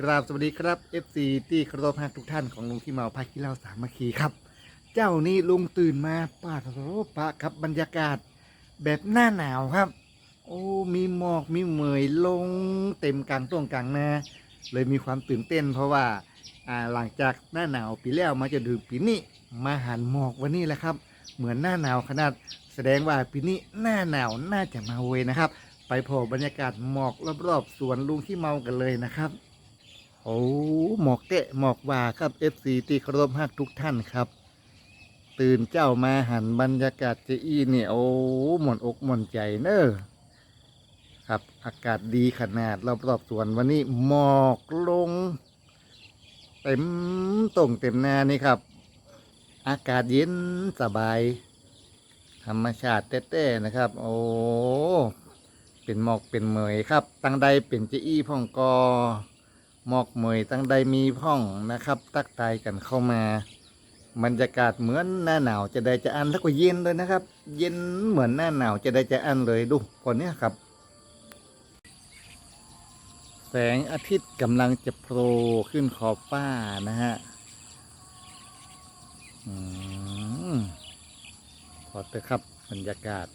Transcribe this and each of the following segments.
กราบสวัสดีครับ FC ที่เคารพฮักทุกท่านของลุงที่เมาพาขี้เหล่าสามัคคีครับ เจ้านี่ลุงตื่นมาปาดโรปะครับบรรยากาศแบบหน้าหนาวครับ โอ้มีหมอกมีเหมยลงเต็มกลางต้วงกลางนาเลยมีความตื่นเต้น เพราะว่าอ่าหลังจากหน้าหนาวปีแล้วมาจะดึงปีนี้มาหันหมอกวันนี้แหละครับ เหมือนหน้าหนาวขนาดแสดงว่าปีนี้หน้าหนาวน่าจะมาเวยนะครับ ไปพบบรรยากาศหมอกรอบๆสวนลุงที่เมากันเลยนะครับ โอ้หมอกเตะหมอกว่าครับ FC ที่เคารพฮักทุกท่านครับ ตื่นเจ้ามาหันบรรยากาศเจอี้เนี่ยโอ้หมอนอกหมอนใจเนอะครับอากาศดีขนาดรอบสวนวันนี้หมอกลง เต็มตรงเต็มหน้านี่ครับ อากาศเย็นสบาย ธรรมชาติเต้ๆนะครับ โอ้เป็นหมอกเป็นเหมยครับ ตั้งใดเป็นเจอี้พ่องกอ มอกเหมยตั้งใดมีพ่องนะครับ ตักตายกันเข้ามาบรรยากาศเหมือนหน้าหนาวจะได้จะอันแล้วก็เย็นเลยนะครับ เย็นเหมือนหน้าหนาวจะได้จะอันเลยดูก่อนเนี้ยครับ แสงอาทิตย์กำลังจะโผล่ขึ้นขอบฟ้านะฮะอืมขอเถอะครับบรรยากาศ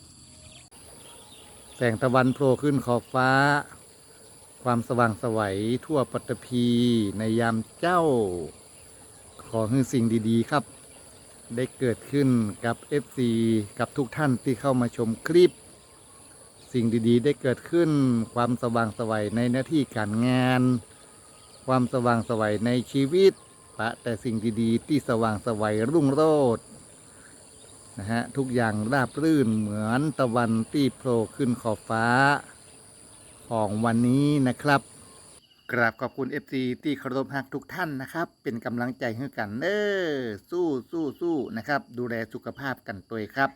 แสงตะวันโผล่ขึ้นขอบฟ้า ความสว่างสวัยทั่วปัตภีในยามเจ้า ขอให้สิ่งดีๆ ครับ ได้เกิดขึ้นกับ FC กับทุกท่านที่เข้ามาชมคลิป สิ่งดีๆ ได้เกิดขึ้น ความสว่างสวัยในหน้าที่การงาน ความสว่างสวัยในชีวิตปะแต่สิ่งดีๆ ที่สว่างสวัยรุ่งโรจน์นะฮะทุกอย่างราบรื่นเหมือนตะวันที่โผล่ขึ้นขอบฟ้า ของวันนี้นะครับกราบขอบคุณ FC ที่เคารพฮักทุกท่านนะครับ เป็นกำลังใจให้กันเออสู้สู้สู้นะครับ ดูแลสุขภาพกันตัวครับ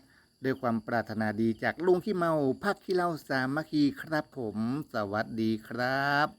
ด้วยความปรารถนาดีจากลุงขี้เมาพักขี้เล่าสามัคคีครับผม สวัสดีครับ